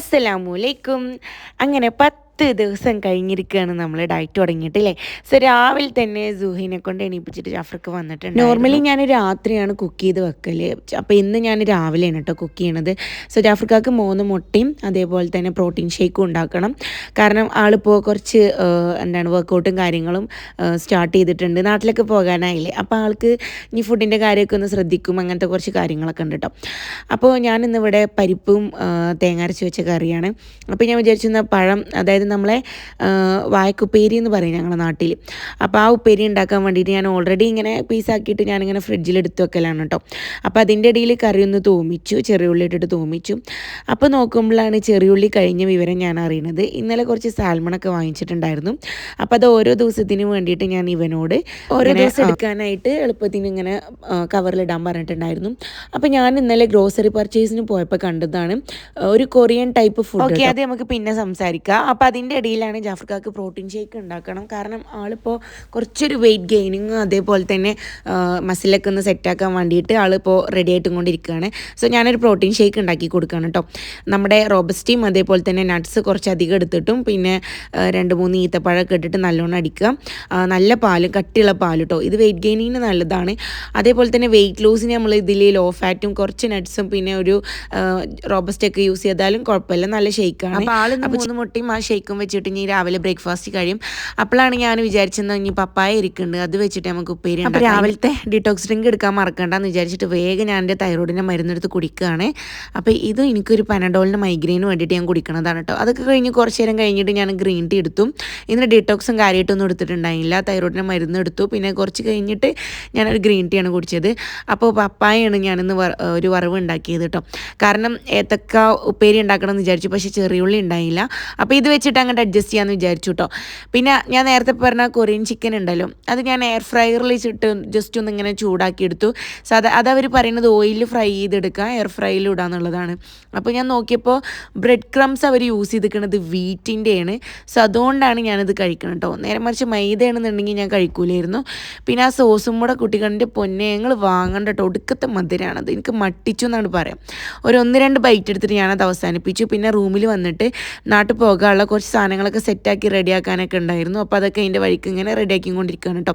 അസ്സലാമലൈക്കും അങ്ങനെ പത്ത് ദിവസം കഴിഞ്ഞിരിക്കുകയാണ് നമ്മൾ ഡയറ്റ് തുടങ്ങിയിട്ട് അല്ലേ സോ രാവിലെ തന്നെ സുഹീനെ കൊണ്ട് എണീപ്പിച്ചിട്ട് ജാഫർക്ക് വന്നിട്ടുണ്ട് നോർമലി ഞാൻ രാത്രിയാണ് കുക്ക് ചെയ്ത് വെക്കൽ അപ്പോൾ ഇന്ന് ഞാൻ രാവിലെയാണ് കേട്ടോ കുക്ക് ചെയ്യണത്. സോ ജാഫർക്കാക്ക് മൂന്ന് മുട്ടയും അതേപോലെ തന്നെ പ്രോട്ടീൻ ഷേക്കും ഉണ്ടാക്കണം. കാരണം ആളിപ്പോൾ കുറച്ച് എന്താണ് വർക്കൗട്ടും കാര്യങ്ങളും സ്റ്റാർട്ട് ചെയ്തിട്ടുണ്ട്. നാട്ടിലൊക്കെ പോകാനായില്ലേ. അപ്പോൾ ആൾക്ക് ഇനി ഫുഡിന്റെ കാര്യമൊക്കെ ഒന്ന് ശ്രദ്ധിക്കും. അങ്ങനത്തെ കുറച്ച് കാര്യങ്ങളൊക്കെ ഉണ്ട് കേട്ടോ. അപ്പോൾ ഞാനിന്നിവിടെ പരിപ്പും തേങ്ങ അരച്ച് വെച്ച കറിയാണ്. അപ്പോൾ ഞാൻ വിചാരിച്ചിരുന്ന പഴം അതായത് നമ്മളെ വായക്കുപ്പേരി എന്ന് പറയും ഞങ്ങളുടെ നാട്ടിൽ അപ്പോൾ ആ ഉപ്പേരി ഉണ്ടാക്കാൻ വേണ്ടിയിട്ട് ഞാൻ ഓൾറെഡി ഇങ്ങനെ പീസാക്കിയിട്ട് ഞാനിങ്ങനെ ഫ്രിഡ്ജിൽ എടുത്ത് വെക്കലാണ് കേട്ടോ അപ്പോൾ അതിന്റെ ഇടയിൽ കറി ഒന്ന് തോമിച്ചു ചെറിയുള്ളി ഇട്ടിട്ട് തോമിച്ചു. അപ്പോൾ നോക്കുമ്പോഴാണ് ചെറിയുള്ളി കഴിഞ്ഞ വിവരം ഞാൻ അറിയുന്നത് ഇന്നലെ കുറച്ച് സാൽമണൊക്കെ വാങ്ങിച്ചിട്ടുണ്ടായിരുന്നു. അപ്പോൾ അത് ഓരോ ദിവസത്തിന് വേണ്ടിയിട്ട് ഞാൻ ഇവനോട് ഓരോ ദിവസം എടുക്കാനായിട്ട് എളുപ്പത്തിന് ഇങ്ങനെ കവറിലിടാൻ പറഞ്ഞിട്ടുണ്ടായിരുന്നു. അപ്പോൾ ഞാൻ ഇന്നലെ ഗ്രോസറി പർച്ചേസിന് പോയപ്പോൾ കണ്ടതാണ് ഒരു കൊറിയൻ ടൈപ്പ് ഫുഡ് ഓക്കെ അത് നമുക്ക് പിന്നെ സംസാരിക്കാം. അപ്പോൾ അതിന്റെ ഇടയിലാണ് ജാഫർക്കാക്ക് പ്രോട്ടീൻ ഷേക്ക് ഉണ്ടാക്കണം. കാരണം ആളിപ്പോൾ കുറച്ചൊരു വെയിറ്റ് ഗെയിനിങ് അതേപോലെ തന്നെ മസിലൊക്കെ ഒന്ന് സെറ്റാക്കാൻ വേണ്ടിയിട്ട് ആളിപ്പോൾ റെഡി ആയിട്ടും കൊണ്ടിരിക്കുകയാണ്. സോ ഞാനൊരു പ്രോട്ടീൻ ഷേക്ക് ഉണ്ടാക്കി കൊടുക്കുകയാണ് കേട്ടോ നമ്മുടെ റോബസ്റ്റിയും അതേപോലെ തന്നെ നട്ട്സ് കുറച്ച് അധികം എടുത്തിട്ടും പിന്നെ രണ്ട് മൂന്ന് ഈത്തപ്പഴമൊക്കെ ഇട്ടിട്ട് നല്ലോണം അടിക്കുക. നല്ല പാൽ കട്ടിയുള്ള പാൽ കേട്ടോ ഇത് വെയിറ്റ് ഗെയിനിങ്ങിന് നല്ലതാണ്. അതേപോലെ തന്നെ വെയിറ്റ് ലോസിന് നമ്മൾ ഇതിൽ ലോ ഫാറ്റും കുറച്ച് നട്ട്സും പിന്നെ ഒരു റോബസ്റ്റൊക്കെ യൂസ് ചെയ്താലും കുഴപ്പമില്ല. നല്ല ഷേക്കാണ് അപ്പോൾ ആൾ മൂന്ന് മുട്ടയും ആ ഷേക്കും വെച്ചിട്ട് ഇനി രാവിലെ ബ്രേക്ക്ഫാസ്റ്റ് കഴിയും. അപ്പോഴാണ് ഞാൻ വിചാരിച്ചത് ഇനി പപ്പായ ഇരിക്കുന്നുണ്ട് അത് വെച്ചിട്ട് നമുക്ക് ഉപ്പേരി അപ്പോൾ രാവിലത്തെ ഡിറ്റോക്സ് ഡ്രിങ്ക് എടുക്കാൻ മറക്കണ്ടെന്ന് വിചാരിച്ചിട്ട് വേഗം ഞാൻ എന്റെ തൈറോയിഡിന്റെ മരുന്നെടുത്ത് കുടിക്കുകയാണ്. അപ്പോൾ ഇത് എനിക്കൊരു പനഡോളിന് മൈഗ്രെയിന് വേണ്ടിയിട്ട് ഞാൻ കുടിക്കണതാണ് കേട്ടോ അതൊക്കെ കഴിഞ്ഞ് കുറച്ച് നേരം കഴിഞ്ഞിട്ട് ഞാൻ ഗ്രീൻ ടീ എടുത്തു. ഇന്ന് ഡിറ്റോക്സും കാര്യമായിട്ടൊന്നും എടുത്തിട്ടുണ്ടായില്ല തൈറോയിഡിന്റെ മരുന്ന് എടുത്തു പിന്നെ കുറച്ച് കഴിഞ്ഞിട്ട് ഞാനൊരു ഗ്രീൻ ടീ ആണ് കുടിച്ചത്. അപ്പോൾ പപ്പായാണ് ഞാനിന്ന് ഒരു വറവ് ഉണ്ടാക്കിയത് കേട്ടോ കാരണം ഏത്തക്ക ഉപ്പേരി ഉണ്ടാക്കണം എന്ന് വിചാരിച്ചു. പക്ഷേ ചെറിയുള്ളി ഉണ്ടായില്ല. അപ്പോൾ ഇത് വെച്ചിട്ട് അങ്ങോട്ട് അഡ്ജസ്റ്റ് ചെയ്യാമെന്ന് വിചാരിച്ചു കേട്ടോ പിന്നെ ഞാൻ നേരത്തെ പറഞ്ഞ കൊറിയൻ ചിക്കൻ ഉണ്ടല്ലോ അത് ഞാൻ എയർ ഫ്രയറിൽ വെച്ചിട്ട് ജസ്റ്റ് ഒന്ന് ഇങ്ങനെ ചൂടാക്കി എടുത്തു സാധാ അതവർ പറയുന്നത് ഓയിലിൽ ഫ്രൈ ചെയ്തെടുക്കുക എയർ ഫ്രൈയിൽ ഇടാന്നുള്ളതാണ് അപ്പോൾ ഞാൻ നോക്കിയപ്പോൾ ബ്രെഡ് ക്രംസ് അവർ യൂസ് ചെയ്തിരിക്കുന്നത് വീറ്റിന്റെയാണ് സോ അതുകൊണ്ടാണ് ഞാനിത് കഴിക്കണം കേട്ടോ നേരെ മറിച്ച് മൈദയാണെന്നുണ്ടെങ്കിൽ ഞാൻ കഴിക്കൂലായിരുന്നു. പിന്നെ ആ സോസും കൂടെ കുട്ടികളുടെ പൊന്നെ ഞങ്ങൾ വാങ്ങണ്ട കേട്ടോ ഒടുക്കത്തെ മധുരമാണത് എനിക്ക് മട്ടിച്ചു എന്നാണ് പറയാം. ഒരു ഒന്ന് രണ്ട് ബൈറ്റ് എടുത്തിട്ട് ഞാനത് അവസാനിപ്പിച്ചു. പിന്നെ റൂമിൽ വന്നിട്ട് നാട്ടിൽ പോകാനുള്ള സാധനങ്ങളൊക്കെ സെറ്റാക്കി റെഡിയാക്കാനൊക്കെ ഉണ്ടായിരുന്നു. അപ്പോൾ അതൊക്കെ അതിന്റെ വഴിക്ക് ഇങ്ങനെ റെഡിയാക്കി കൊണ്ടിരിക്കുകയാണ് കേട്ടോ.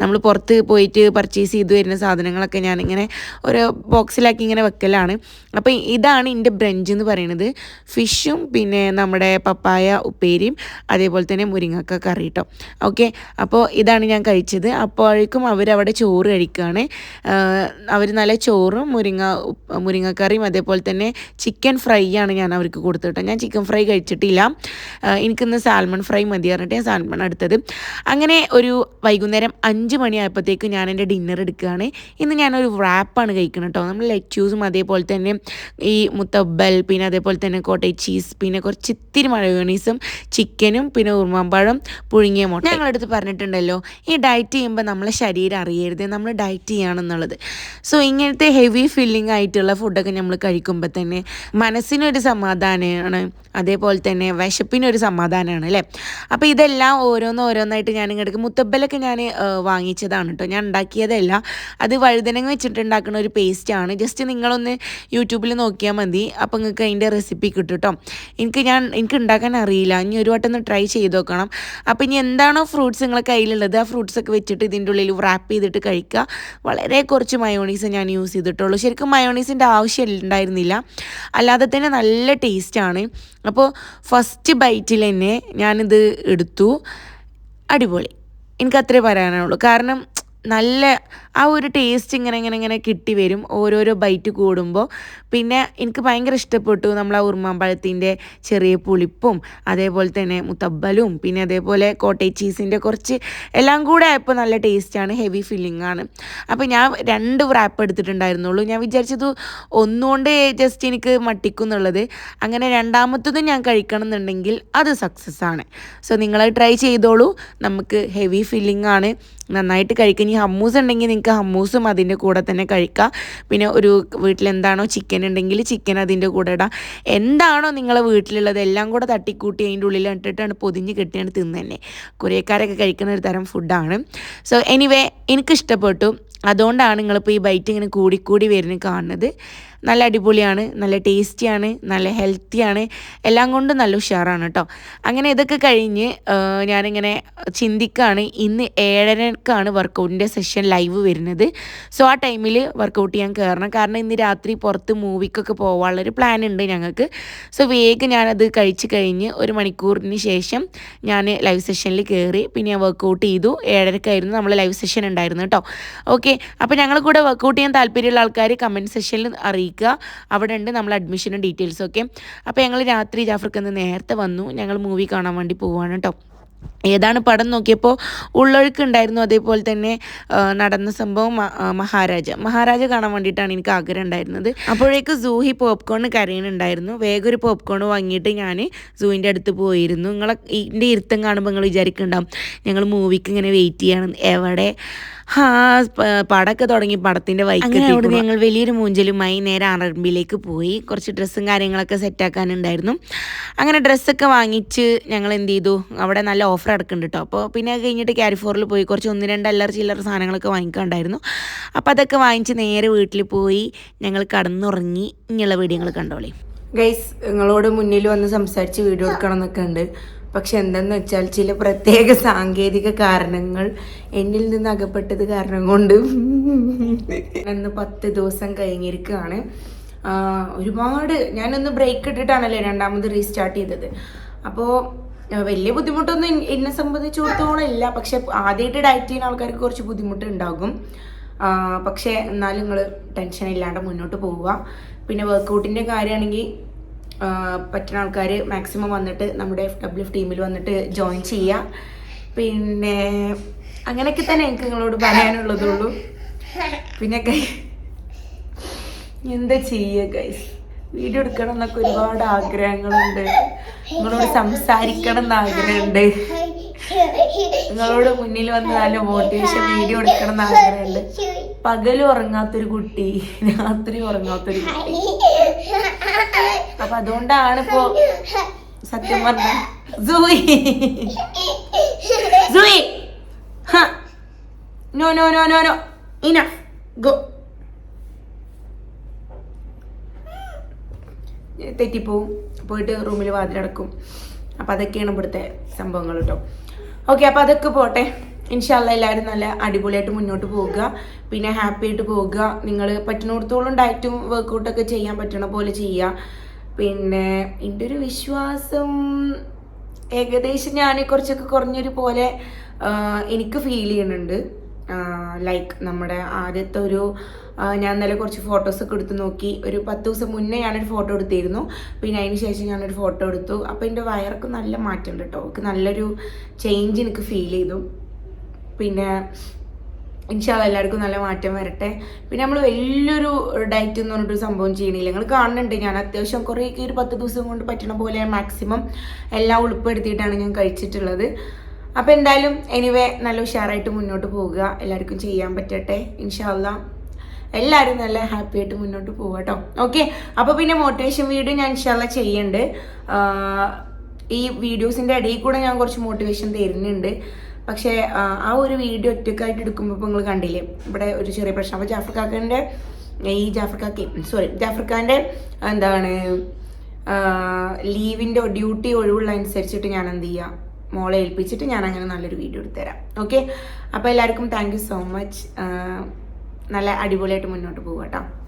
നമ്മൾ പുറത്ത് പോയിട്ട് പർച്ചേസ് ചെയ്ത് വരുന്ന സാധനങ്ങളൊക്കെ ഞാനിങ്ങനെ ഒരു ബോക്സിലാക്കി ഇങ്ങനെ വെക്കലാണ്. അപ്പോൾ ഇതാണ് എന്റെ ബ്രഞ്ച് എന്ന് പറയുന്നത്. ഫിഷും പിന്നെ നമ്മുടെ പപ്പായ ഉപ്പേരിയും അതേപോലെ തന്നെ മുരിങ്ങക്ക കറി കേട്ടോ ഓക്കെ അപ്പോൾ ഇതാണ് ഞാൻ കഴിച്ചത്. അപ്പോഴേക്കും അവരവിടെ ചോറ് കഴിക്കുകയാണ് അവർ നല്ല ചോറും മുരിങ്ങ മുരിങ്ങക്കറിയും അതേപോലെ തന്നെ ചിക്കൻ ഫ്രൈ ആണ് ഞാൻ അവർക്ക് കൊടുത്തു കേട്ടോ ഞാൻ ചിക്കൻ ഫ്രൈ കഴിച്ചിട്ടില്ല. എനിക്കിന്ന് സാൽമൺ ഫ്രൈ മതി പറഞ്ഞിട്ട് ഞാൻ സാൽമൺ എടുത്തത്. അങ്ങനെ ഒരു വൈകുന്നേരം അഞ്ച് മണിയായപ്പോഴത്തേക്കും ഞാൻ എന്റെ ഡിന്നർ എടുക്കുകയാണ്. ഇന്ന് ഞാനൊരു റാപ്പാണ് കഴിക്കുന്നത് കേട്ടോ നമ്മൾ ലെറ്റ്യൂസും അതേപോലെ തന്നെ ഈ മുത്തബൽ പിന്നെ അതേപോലെ തന്നെ കോട്ടേജ് ചീസ് പിന്നെ കുറച്ച് ഇത്തിരി മഴയോണീസും ചിക്കനും പിന്നെ ഉറുമാമ്പഴം പുഴുങ്ങിയ മുട്ട. ഞങ്ങളടുത്ത് പറഞ്ഞിട്ടുണ്ടല്ലോ ഈ ഡയറ്റ് ചെയ്യുമ്പോൾ നമ്മളെ ശരീരം അറിയരുത്. നമ്മൾ ഡയറ്റ് ചെയ്യുകയാണെന്നുള്ളത്. സോ ഇങ്ങനത്തെ ഹെവി ഫില്ലിംഗ് ആയിട്ടുള്ള ഫുഡൊക്കെ നമ്മൾ കഴിക്കുമ്പോൾ തന്നെ മനസ്സിനൊരു സമാധാനമാണ് അതേപോലെ തന്നെ വിശപ്പിനൊരു സമാധാനമാണ് അല്ലേ? അപ്പോൾ ഇതെല്ലാം ഓരോന്ന് ഓരോന്നായിട്ട് ഞാൻ ഇങ്ങോട്ട് മുത്തബലൊക്കെ ഞാൻ വാങ്ങിച്ചതാണ് കേട്ടോ ഞാൻ ഉണ്ടാക്കിയതല്ല. അത് വഴുതനങ്ങ വെച്ചിട്ടുണ്ടാക്കുന്ന ഒരു പേസ്റ്റാണ് ജസ്റ്റ് നിങ്ങളൊന്ന് യൂട്യൂബിൽ നോക്കിയാൽ മതി. അപ്പോൾ നിങ്ങൾക്ക് അതിന്റെ റെസിപ്പി കിട്ടും കേട്ടോ എനിക്ക് ഞാൻ എനിക്ക് ഉണ്ടാക്കാൻ അറിയില്ല. ഇനി ഒരു വട്ടം ഒന്ന് ട്രൈ ചെയ്ത് നോക്കണം. അപ്പോൾ ഇനി എന്താണോ ഫ്രൂട്ട്സ് നിങ്ങളെ കയ്യിലുള്ളത് ആ ഫ്രൂട്ട്സ് ഒക്കെ വെച്ചിട്ട് ഇതിന്റെ ഉള്ളിൽ റാപ്പ് ചെയ്തിട്ട് കഴിക്കുക വളരെ കുറച്ച് മയോണീസ് ഞാൻ യൂസ് ചെയ്തിട്ടുള്ളൂ. ശരിക്കും മയോണീസിന്റെ ആവശ്യം ഉണ്ടായിരുന്നില്ല. അല്ലാതെ തന്നെ നല്ല ടേസ്റ്റാണ് അപ്പോൾ ഫസ്റ്റ് ബൈറ്റിൽ തന്നെ ഞാനിത് എടുത്തു. അടിപൊളി. എനിക്ക് അത്രേ പറയാനുള്ളൂ. കാരണം നല്ല ആ ഒരു ടേസ്റ്റ് ഇങ്ങനെ ഇങ്ങനെ ഇങ്ങനെ കിട്ടി വരും. ഓരോരോ ബൈറ്റ് കൂടുമ്പോൾ പിന്നെ എനിക്ക് ഭയങ്കര ഇഷ്ടപ്പെട്ടു നമ്മൾ ആ ഉറുമാമ്പഴത്തിന്റെ ചെറിയ പുളിപ്പും അതേപോലെ തന്നെ മുത്തബലും പിന്നെ അതേപോലെ കോട്ടേജ് ചീസിന്റെ കുറച്ച് എല്ലാം കൂടെ ആയപ്പോൾ നല്ല ടേസ്റ്റാണ് ഹെവി ഫില്ലിംഗ് ആണ്. അപ്പോൾ ഞാൻ രണ്ട് റാപ്പ് എടുത്തിട്ടുണ്ടായിരുന്നുള്ളൂ. ഞാൻ വിചാരിച്ചത് ഒന്നുകൊണ്ട് ജസ്റ്റ് എനിക്ക് മട്ടിക്കും എന്നുള്ളത്. അങ്ങനെ രണ്ടാമത്തതും ഞാൻ കഴിക്കണം എന്നുണ്ടെങ്കിൽ അത് സക്സസ് ആണ്. സോ നിങ്ങൾ ട്രൈ ചെയ്തോളൂ. നമുക്ക് ഹെവി ഫില്ലിംഗ് ആണ്. നന്നായിട്ട് കഴിക്കുക ഇനി ഹമ്മൂസ് ഉണ്ടെങ്കിൽ നിങ്ങൾക്ക് ഹമ്മൂസും അതിന്റെ കൂടെ തന്നെ കഴിക്കാം പിന്നെ ഒരു വീട്ടിലെന്താണോ ചിക്കൻ ഉണ്ടെങ്കിൽ ചിക്കൻ അതിന്റെ കൂടെ ഇടാം. എന്താണോ നിങ്ങളെ വീട്ടിലുള്ളത് എല്ലാം കൂടെ തട്ടിക്കൂട്ടി അതിന്റെ ഉള്ളിൽ ഇട്ടിട്ടാണ് പൊതിഞ്ഞ് കെട്ടിയാണ് തിന്നുതന്നെ കൊറിയക്കാരൊക്കെ കഴിക്കുന്ന ഒരു തരം ഫുഡാണ് സോ എനിവേ എനിക്കിഷ്ടപ്പെട്ടു. അതുകൊണ്ടാണ് നിങ്ങളിപ്പോൾ ഈ ബൈറ്റ് ഇങ്ങനെ കൂടിക്കൂടി വരുന്നത് കാണുന്നത്. നല്ല അടിപൊളിയാണ് നല്ല ടേസ്റ്റിയാണ് നല്ല ഹെൽത്തിയാണ് എല്ലാം കൊണ്ടും നല്ല ഉഷാറാണ് കേട്ടോ. അങ്ങനെ ഇതൊക്കെ കഴിഞ്ഞ് ഞാനിങ്ങനെ ചിന്തിക്കുകയാണ് ഇന്ന് ഏഴരക്കാണ് വർക്കൗട്ടിന്റെ സെഷൻ ലൈവ് വരുന്നത്. സോ ആ ടൈമിൽ വർക്കൗട്ട് ചെയ്യാൻ കയറണം കാരണം ഇന്ന് രാത്രി പുറത്ത് മൂവിക്കൊക്കെ പോകാനുള്ളൊരു പ്ലാൻ ഉണ്ട് ഞങ്ങൾക്ക്. സോ വേഗം ഞാനത് കഴിച്ച് കഴിഞ്ഞ് ഒരു മണിക്കൂറിന് ശേഷം ഞാൻ ലൈവ് സെഷനിൽ കയറി പിന്നെ ഞാൻ വർക്കൗട്ട് ചെയ്തു. ഏഴരക്കായിരുന്നു നമ്മൾ ലൈവ് സെഷൻ ഉണ്ടായിരുന്നു കേട്ടോ. ഓക്കെ അപ്പോൾ ഞങ്ങൾ കൂടെ വർക്കൗട്ട് ചെയ്യാൻ താല്പര്യമുള്ള ആൾക്കാർ കമന്റ് സെക്ഷനിൽ അറിയിക്കുക. അവിടെ ഉണ്ട് നമ്മൾ അഡ്മിഷനും ഡീറ്റെയിൽസും ഒക്കെ അപ്പോൾ ഞങ്ങൾ രാത്രി ജാഫർക്ക് നിന്ന് നേരത്തെ വന്നു. ഞങ്ങൾ മൂവി കാണാൻ വേണ്ടി പോവാണ് കേട്ടോ ഏതാണ് പടം നോക്കിയപ്പോൾ ഉള്ളൊഴുക്ക് ഉണ്ടായിരുന്നു. അതേപോലെ തന്നെ നടന്ന സംഭവം മഹാരാജ. മഹാരാജ കാണാൻ വേണ്ടിയിട്ടാണ് എനിക്ക് ആഗ്രഹം ഉണ്ടായിരുന്നത്. അപ്പോഴേക്ക് സൂഹി പോപ്കോൺ കരയുന്നുണ്ടായിരുന്നു. വേഗം ഒരു പോപ്കോൺ വാങ്ങിയിട്ട് ഞാൻ സൂവിന്റെ അടുത്ത് പോയിരുന്നു. നിങ്ങളെ ഇതിന്റെ ഇരുത്തം കാണുമ്പോൾ നിങ്ങൾ വിചാരിക്കുന്നുണ്ടാവും ഞങ്ങൾ മൂവിക്ക് ഇങ്ങനെ വെയിറ്റ് ചെയ്യണം. എവിടെ? ഹാ പടമൊക്കെ തുടങ്ങി പടത്തിന്റെ വൈകിട്ട് അവിടെ ഞങ്ങൾ വലിയൊരു മൂഞ്ചലുമായി നേരെ ആറമ്പിലേക്ക് പോയി. കുറച്ച് ഡ്രസ്സും കാര്യങ്ങളൊക്കെ സെറ്റാക്കാനുണ്ടായിരുന്നു. അങ്ങനെ ഡ്രസ്സൊക്കെ വാങ്ങിച്ച് ഞങ്ങൾ എന്ത് ചെയ്തു? അവിടെ നല്ല ഓഫർ അടക്കുന്നുണ്ട് കേട്ടോ അപ്പോൾ പിന്നെ അത് കഴിഞ്ഞിട്ട് ക്യാരിഫോറിൽ പോയി. കുറച്ച് ഒന്ന് രണ്ട് അല്ലറ ചില്ലറ സാധനങ്ങളൊക്കെ വാങ്ങിക്കാണ്ടായിരുന്നു. അപ്പോൾ അതൊക്കെ വാങ്ങിച്ച് നേരെ വീട്ടിൽ പോയി ഞങ്ങൾ കടന്നുറങ്ങി. ഇങ്ങനെയുള്ള വീഡിയോകൾ കണ്ടോളി. ഗൈസ് നിങ്ങളോട് മുന്നിൽ വന്ന് സംസാരിച്ച് വീഡിയോ എടുക്കണം എന്നൊക്കെ ഉണ്ട്. പക്ഷെ എന്തെന്ന് വെച്ചാൽ ചില പ്രത്യേക സാങ്കേതിക കാരണങ്ങൾ എന്നിൽ നിന്ന് അകപ്പെട്ടത് കാരണം കൊണ്ട് അന്ന് പത്ത് ദിവസം കഴിഞ്ഞിരിക്കുകയാണ്. ഒരുപാട് ഞാനൊന്ന് ബ്രേക്ക് ഇട്ടിട്ടാണല്ലേ രണ്ടാമത് റീസ്റ്റാർട്ട് ചെയ്തത്. അപ്പോൾ വലിയ ബുദ്ധിമുട്ടൊന്നും എന്നെ സംബന്ധിച്ചിടത്തോളം ഇല്ല. പക്ഷെ ആദ്യമായിട്ട് ഡയറ്റ് ചെയ്യുന്ന ആൾക്കാർക്ക് കുറച്ച് ബുദ്ധിമുട്ട് ഉണ്ടാകും പക്ഷേ എന്നാലും നിങ്ങൾ ടെൻഷൻ ഇല്ലാണ്ട് മുന്നോട്ട് പോവുക. പിന്നെ വർക്കൗട്ടിന്റെ കാര്യമാണെങ്കിൽ പറ്റുന്ന ആൾക്കാർ മാക്സിമം വന്നിട്ട് നമ്മുടെ എഫ് ഡബ്ല്യു എഫ് ടീമിൽ വന്നിട്ട് ജോയിൻ ചെയ്യുക പിന്നെ അങ്ങനെയൊക്കെ തന്നെ എനിക്ക് നിങ്ങളോട് പറയാനുള്ളതുള്ളൂ. പിന്നെ എന്താ ചെയ്യുക ഗൈസ് വീഡിയോ എടുക്കണം എന്നൊക്കെ ഒരുപാട് ആഗ്രഹങ്ങളുണ്ട്. നിങ്ങളോട് സംസാരിക്കണം എന്ന് ആഗ്രഹമുണ്ട്. നിങ്ങളോട് മുന്നിൽ വന്ന് നല്ല മോട്ടിവേഷൻ വീഡിയോ എടുക്കണം എന്ന് ആഗ്രഹമുണ്ട്. പകലും ഉറങ്ങാത്തൊരു കുട്ടി രാത്രി ഉറങ്ങാത്തൊരു കുട്ടി. അപ്പൊ അതുകൊണ്ടാണ് ഇപ്പോ സത്യം പറഞ്ഞ സൂയി സൂയി no no no no no. Enough go. തെറ്റിപ്പോവും. പോയിട്ട് റൂമിൽ വാതിലടക്കും. അപ്പം അതൊക്കെയാണ് ഇവിടുത്തെ സംഭവങ്ങൾ കേട്ടോ. ഓക്കെ അപ്പം അതൊക്കെ പോട്ടെ. ഇൻഷാല്ല എല്ലാവരും നല്ല അടിപൊളിയായിട്ട് മുന്നോട്ട് പോകുക പിന്നെ ഹാപ്പി ആയിട്ട് പോകുക നിങ്ങൾ പറ്റുന്നിടത്തോളം ഡയറ്റും വർക്കൗട്ടൊക്കെ ചെയ്യാൻ പറ്റണ പോലെ ചെയ്യുക പിന്നെ എന്റെ ഒരു വിശ്വാസം ഏകദേശം ഞാൻ കുറച്ചൊക്കെ കുറഞ്ഞൊരു പോലെ എനിക്ക് ഫീൽ ചെയ്യുന്നുണ്ട്. ലൈക്ക് നമ്മുടെ ആദ്യത്തെ ഒരു ഞാൻ ഇന്നലെ കുറച്ച് ഫോട്ടോസൊക്കെ എടുത്ത് നോക്കി. ഒരു പത്ത് ദിവസം മുന്നേ ഞാനൊരു ഫോട്ടോ എടുത്തിരുന്നു. പിന്നെ അതിന് ശേഷം ഞാനൊരു ഫോട്ടോ എടുത്തു. അപ്പോൾ എന്റെ വയറൊക്കെ നല്ല മാറ്റമുണ്ട് കേട്ടോ എനിക്ക് നല്ലൊരു ചേഞ്ച് എനിക്ക് ഫീൽ ചെയ്തു. പിന്നെ ഇൻഷാൽ എല്ലാവർക്കും നല്ല മാറ്റം വരട്ടെ. പിന്നെ നമ്മൾ വലിയൊരു ഡയറ്റ് എന്ന് പറഞ്ഞിട്ടൊരു സംഭവം ചെയ്യണില്ല. നിങ്ങൾ കാണുന്നുണ്ട്. ഞാൻ അത്യാവശ്യം കുറേ ഒരു പത്ത് ദിവസം കൊണ്ട് പറ്റണ പോലെ മാക്സിമം എല്ലാം ഉൾപ്പെടുത്തിയിട്ടാണ് ഞാൻ കഴിച്ചിട്ടുള്ളത്. അപ്പോൾ എന്തായാലും എനിവേ നല്ല ഉഷാറായിട്ട് മുന്നോട്ട് പോവുക. എല്ലാവർക്കും ചെയ്യാൻ പറ്റട്ടെ. ഇൻഷാല്ല എല്ലാവരും നല്ല ഹാപ്പി ആയിട്ട് മുന്നോട്ട് പോവുക കേട്ടോ ഓക്കെ അപ്പോൾ പിന്നെ മോട്ടിവേഷൻ വീഡിയോ ഞാൻ ഇൻഷാല്ല ചെയ്യുന്നുണ്ട് ഈ വീഡിയോസിന്റെ ഇടയിൽ കൂടെ ഞാൻ കുറച്ച് മോട്ടിവേഷൻ തരുന്നുണ്ട്. പക്ഷേ ആ, ഒരു വീഡിയോ ഒറ്റക്കായിട്ട് എടുക്കുമ്പോൾ നിങ്ങൾ കണ്ടില്ലേ? ഇവിടെ ഒരു ചെറിയ പ്രശ്നം. അപ്പോൾ ജാഫർ കാക്കന്റെ ഈ ജാഫർ സോറി ജാഫർ ഖാന്റെ എന്താണ് ലീവിന്റെ ഡ്യൂട്ടി ഒഴിവുള്ള അനുസരിച്ചിട്ട് ഞാൻ എന്ത് ചെയ്യുക മോളെ ഏൽപ്പിച്ചിട്ട് ഞാൻ അങ്ങനെ നല്ലൊരു വീഡിയോ എടുത്തുതരാം ഓക്കെ അപ്പോൾ എല്ലാവർക്കും താങ്ക് സോ മച്ച് നല്ല അടിപൊളിയായിട്ട് മുന്നോട്ട് പോകാം കേട്ടോ